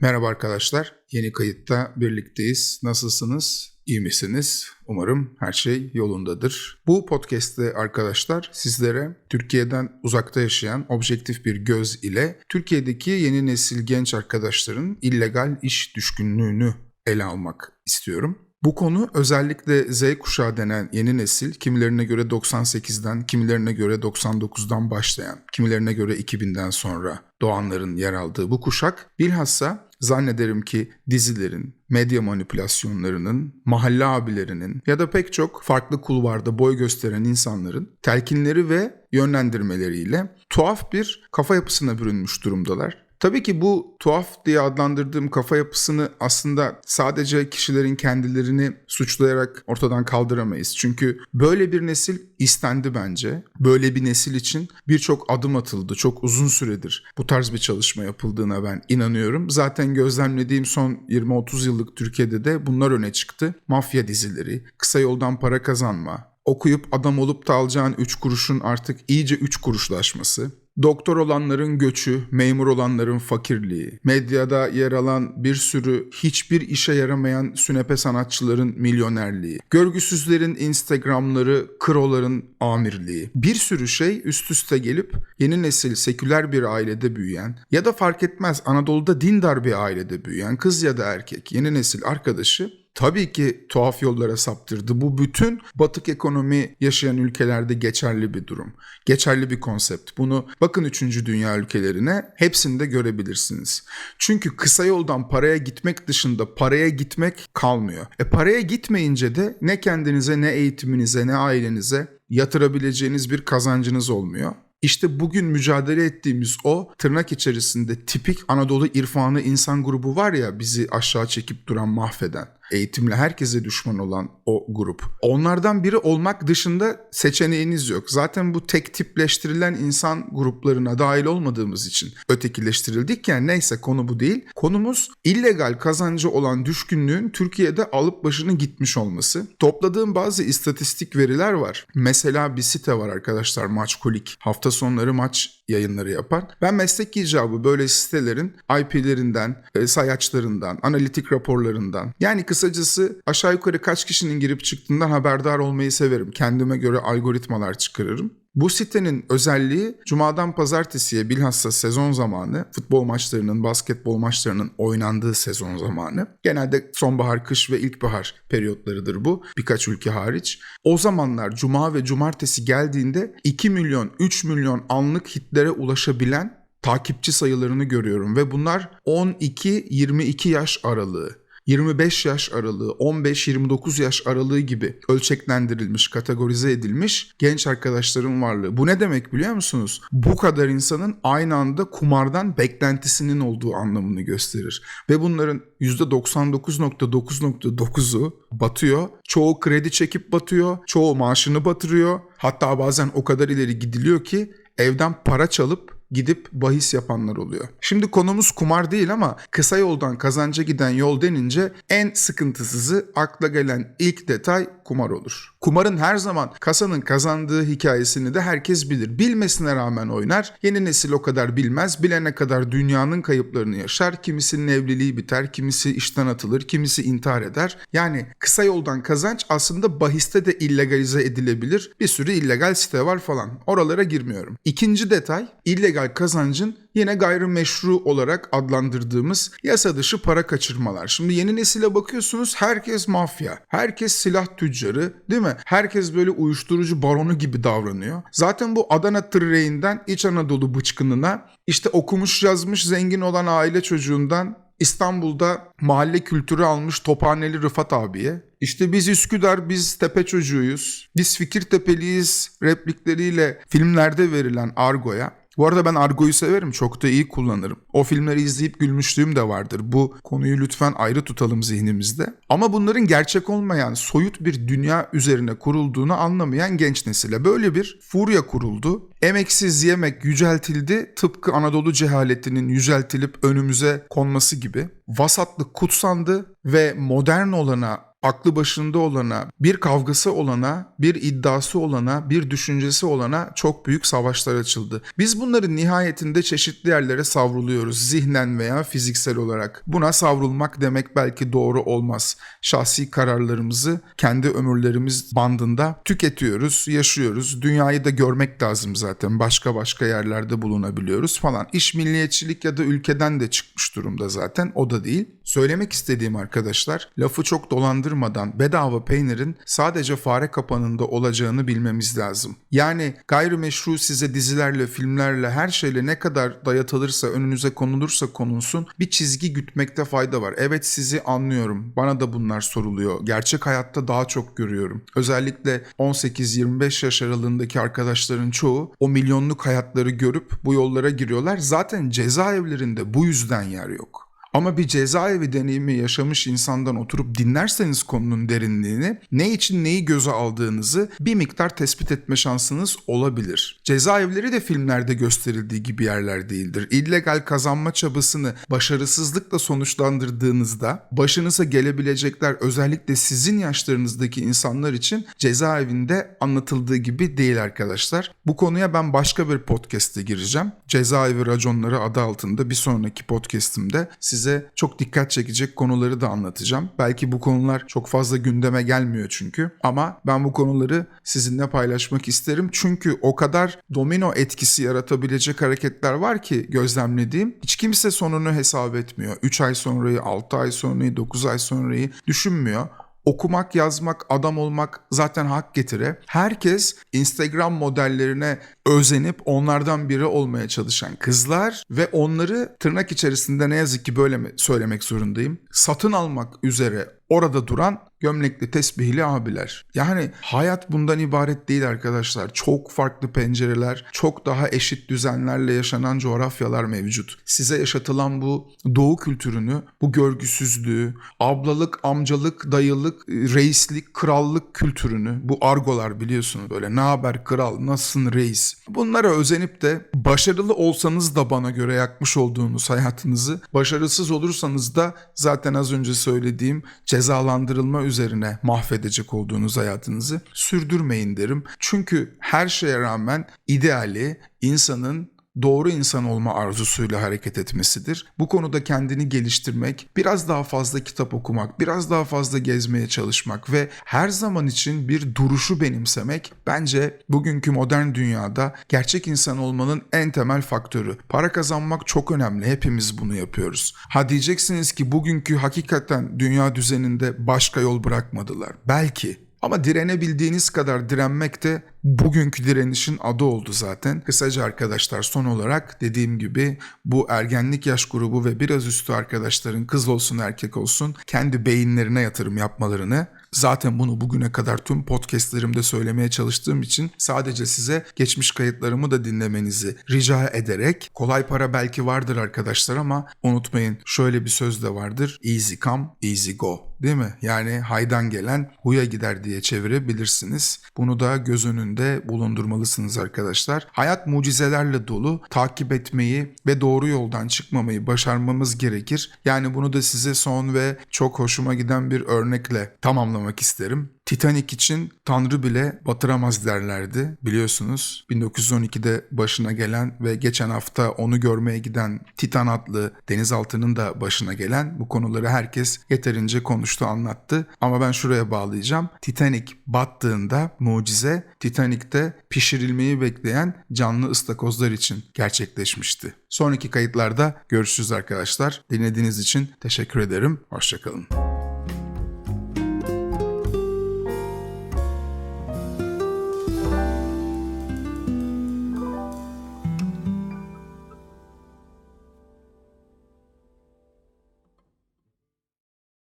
Merhaba arkadaşlar. Yeni kayıtta birlikteyiz. Nasılsınız? İyi misiniz? Umarım her şey yolundadır. Bu podcast'te arkadaşlar sizlere Türkiye'den uzakta yaşayan objektif bir göz ile Türkiye'deki yeni nesil genç arkadaşların illegal iş düşkünlüğünü ele almak istiyorum. Bu konu özellikle Z kuşağı denen yeni nesil kimilerine göre 98'den, kimilerine göre 99'dan başlayan, kimilerine göre 2000'den sonra doğanların yer aldığı bu kuşak bilhassa zannederim ki dizilerin, medya manipülasyonlarının, mahalle abilerinin ya da pek çok farklı kulvarda boy gösteren insanların telkinleri ve yönlendirmeleriyle tuhaf bir kafa yapısına bürünmüş durumdalar. Tabii ki bu tuhaf diye adlandırdığım kafa yapısını aslında sadece kişilerin kendilerini suçlayarak ortadan kaldıramayız. Çünkü böyle bir nesil istendi bence. Böyle bir nesil için birçok adım atıldı. Çok uzun süredir bu tarz bir çalışma yapıldığına ben inanıyorum. Zaten gözlemlediğim son 20-30 yıllık Türkiye'de de bunlar öne çıktı. Mafya dizileri, kısa yoldan para kazanma, okuyup adam olup da alacağın 3 kuruşun artık iyice 3 kuruşlaşması, Doktor olanların göçü, memur olanların fakirliği, medyada yer alan bir sürü hiçbir işe yaramayan sünepe sanatçıların milyonerliği, görgüsüzlerin Instagramları, kroların amirliği. Bir sürü şey üst üste gelip yeni nesil seküler bir ailede büyüyen ya da fark etmez Anadolu'da dindar bir ailede büyüyen kız ya da erkek yeni nesil arkadaşı tabii ki tuhaf yollara saptırdı. Bu bütün batık ekonomi yaşayan ülkelerde geçerli bir durum. Geçerli bir konsept. Bunu bakın 3. dünya ülkelerine hepsinde görebilirsiniz. Çünkü kısa yoldan paraya gitmek dışında paraya gitmek kalmıyor. E paraya gitmeyince de ne kendinize ne eğitiminize ne ailenize yatırabileceğiniz bir kazancınız olmuyor. İşte bugün mücadele ettiğimiz o tırnak içerisinde tipik Anadolu irfanı insan grubu var ya bizi aşağı çekip duran mahveden eğitimle herkese düşman olan o grup. Onlardan biri olmak dışında seçeneğiniz yok. Zaten bu tek tipleştirilen insan gruplarına dahil olmadığımız için ötekileştirildik yani neyse konu bu değil. Konumuz illegal kazancı olan düşkünlüğün Türkiye'de alıp başını gitmiş olması. Topladığım bazı istatistik veriler var. Mesela bir site var arkadaşlar Maçkolik. Hafta sonları maç yayınları yapan. Ben meslek icabı böyle sitelerin IP'lerinden, e, sayaçlarından, analitik raporlarından yani kısacası aşağı yukarı kaç kişinin girip çıktığından haberdar olmayı severim. Kendime göre algoritmalar çıkarırım. Bu sitenin özelliği cumadan pazartesiye bilhassa sezon zamanı futbol maçlarının, basketbol maçlarının oynandığı sezon zamanı. Genelde sonbahar, kış ve ilkbahar periyotlarıdır bu birkaç ülke hariç. O zamanlar cuma ve cumartesi geldiğinde 2 milyon, 3 milyon anlık hitlere ulaşabilen takipçi sayılarını görüyorum ve bunlar 12-22 yaş aralığı. 25 yaş aralığı, 15-29 yaş aralığı gibi ölçeklendirilmiş, kategorize edilmiş genç arkadaşların varlığı. Bu ne demek biliyor musunuz? Bu kadar insanın aynı anda kumardan beklentisinin olduğu anlamını gösterir. Ve bunların %99.9.9'u batıyor. Çoğu kredi çekip batıyor, çoğu maaşını batırıyor. Hatta bazen o kadar ileri gidiliyor ki evden para çalıp gidip bahis yapanlar oluyor. Şimdi konumuz kumar değil ama kısa yoldan kazanca giden yol denince en sıkıntısızı akla gelen ilk detay kumar olur. Kumarın her zaman kasanın kazandığı hikayesini de herkes bilir. Bilmesine rağmen oynar. Yeni nesil o kadar bilmez. Bilene kadar dünyanın kayıplarını yaşar. Kimisinin evliliği biter, kimisi işten atılır, kimisi intihar eder. Yani kısa yoldan kazanç aslında bahiste de illegalize edilebilir. Bir sürü illegal site var falan. Oralara girmiyorum. İkinci detay illegal kazancın yine gayrimeşru olarak adlandırdığımız yasa dışı para kaçırmalar. Şimdi yeni nesile bakıyorsunuz herkes mafya, herkes silah tüccarı değil mi? Herkes böyle uyuşturucu baronu gibi davranıyor. Zaten bu Adana tırreğinden İç Anadolu bıçkınına işte okumuş yazmış zengin olan aile çocuğundan İstanbul'da mahalle kültürü almış Tophaneli Rıfat abiye. İşte biz Üsküdar, biz tepe çocuğuyuz. Biz Fikirtepeliyiz replikleriyle filmlerde verilen argoya bu arada ben argoyu severim. Çok da iyi kullanırım. O filmleri izleyip gülmüşlüğüm de vardır. Bu konuyu lütfen ayrı tutalım zihnimizde. Ama bunların gerçek olmayan soyut bir dünya üzerine kurulduğunu anlamayan genç nesile böyle bir furya kuruldu. Emeksiz yemek yüceltildi. Tıpkı Anadolu cehaletinin yüceltilip önümüze konması gibi. Vasatlık kutsandı ve modern olana aklı başında olana, bir kavgası olana, bir iddiası olana, bir düşüncesi olana çok büyük savaşlar açıldı. Biz bunların nihayetinde çeşitli yerlere savruluyoruz zihnen veya fiziksel olarak. Buna savrulmak demek belki doğru olmaz. Şahsi kararlarımızı kendi ömürlerimiz bandında tüketiyoruz, yaşıyoruz. Dünyayı da görmek lazım zaten. Başka başka yerlerde bulunabiliyoruz falan. İş milliyetçilik ya da ülkeden de çıkmış durumda zaten. O da değil. Söylemek istediğim arkadaşlar, lafı çok dolandırmadan bedava peynirin sadece fare kapanında olacağını bilmemiz lazım. Yani gayrimeşru size dizilerle, filmlerle, her şeyle ne kadar dayatılırsa, önünüze konulursa konulsun bir çizgi gütmekte fayda var. Evet sizi anlıyorum. Bana da bunlar soruluyor. Gerçek hayatta daha çok görüyorum. Özellikle 18-25 yaş aralığındaki arkadaşların çoğu o milyonluk hayatları görüp bu yollara giriyorlar. Zaten cezaevlerinde bu yüzden yer yok. Ama bir cezaevi deneyimi yaşamış insandan oturup dinlerseniz konunun derinliğini, ne için neyi göze aldığınızı bir miktar tespit etme şansınız olabilir. Cezaevleri de filmlerde gösterildiği gibi yerler değildir. İllegal kazanma çabasını başarısızlıkla sonuçlandırdığınızda başınıza gelebilecekler özellikle sizin yaşlarınızdaki insanlar için cezaevinde anlatıldığı gibi değil arkadaşlar. Bu konuya ben başka bir podcast'te gireceğim. Cezaevi raconları adı altında bir sonraki podcast'imde size çok dikkat çekecek konuları da anlatacağım. Belki bu konular çok fazla gündeme gelmiyor çünkü ama ben bu konuları sizinle paylaşmak isterim. Çünkü o kadar domino etkisi yaratabilecek hareketler var ki gözlemlediğim. Hiç kimse sonunu hesap etmiyor. 3 ay sonrayı, 6 ay sonrayı, 9 ay sonrayı düşünmüyor okumak, yazmak, adam olmak zaten hak getire. Herkes Instagram modellerine özenip onlardan biri olmaya çalışan kızlar ve onları tırnak içerisinde ne yazık ki böyle mi söylemek zorundayım. Satın almak üzere orada duran gömlekli tesbihli abiler. Yani hayat bundan ibaret değil arkadaşlar. Çok farklı pencereler, çok daha eşit düzenlerle yaşanan coğrafyalar mevcut. Size yaşatılan bu doğu kültürünü, bu görgüsüzlüğü, ablalık, amcalık, dayılık, reislik, krallık kültürünü, bu argolar biliyorsunuz böyle ne haber kral, nasılsın reis. Bunlara özenip de başarılı olsanız da bana göre yakmış olduğunuz hayatınızı, başarısız olursanız da zaten az önce söylediğim cezalandırılma üzerine mahvedecek olduğunuz hayatınızı sürdürmeyin derim. Çünkü her şeye rağmen ideali insanın doğru insan olma arzusuyla hareket etmesidir. Bu konuda kendini geliştirmek, biraz daha fazla kitap okumak, biraz daha fazla gezmeye çalışmak ve her zaman için bir duruşu benimsemek bence bugünkü modern dünyada gerçek insan olmanın en temel faktörü. Para kazanmak çok önemli. Hepimiz bunu yapıyoruz. Ha diyeceksiniz ki bugünkü hakikaten dünya düzeninde başka yol bırakmadılar. Belki ama direnebildiğiniz kadar direnmek de bugünkü direnişin adı oldu zaten. Kısaca arkadaşlar son olarak dediğim gibi bu ergenlik yaş grubu ve biraz üstü arkadaşların kız olsun erkek olsun kendi beyinlerine yatırım yapmalarını Zaten bunu bugüne kadar tüm podcastlerimde söylemeye çalıştığım için sadece size geçmiş kayıtlarımı da dinlemenizi rica ederek kolay para belki vardır arkadaşlar ama unutmayın şöyle bir söz de vardır. Easy come, easy go. Değil mi? Yani haydan gelen huya gider diye çevirebilirsiniz. Bunu da göz önünde bulundurmalısınız arkadaşlar. Hayat mucizelerle dolu. Takip etmeyi ve doğru yoldan çıkmamayı başarmamız gerekir. Yani bunu da size son ve çok hoşuma giden bir örnekle tamamlamak isterim. Titanic için Tanrı bile batıramaz derlerdi biliyorsunuz. 1912'de başına gelen ve geçen hafta onu görmeye giden Titan adlı denizaltının da başına gelen bu konuları herkes yeterince konuştu anlattı. Ama ben şuraya bağlayacağım. Titanic battığında mucize Titanic'te pişirilmeyi bekleyen canlı ıstakozlar için gerçekleşmişti. Sonraki kayıtlarda görüşürüz arkadaşlar. Dinlediğiniz için teşekkür ederim. Hoşçakalın.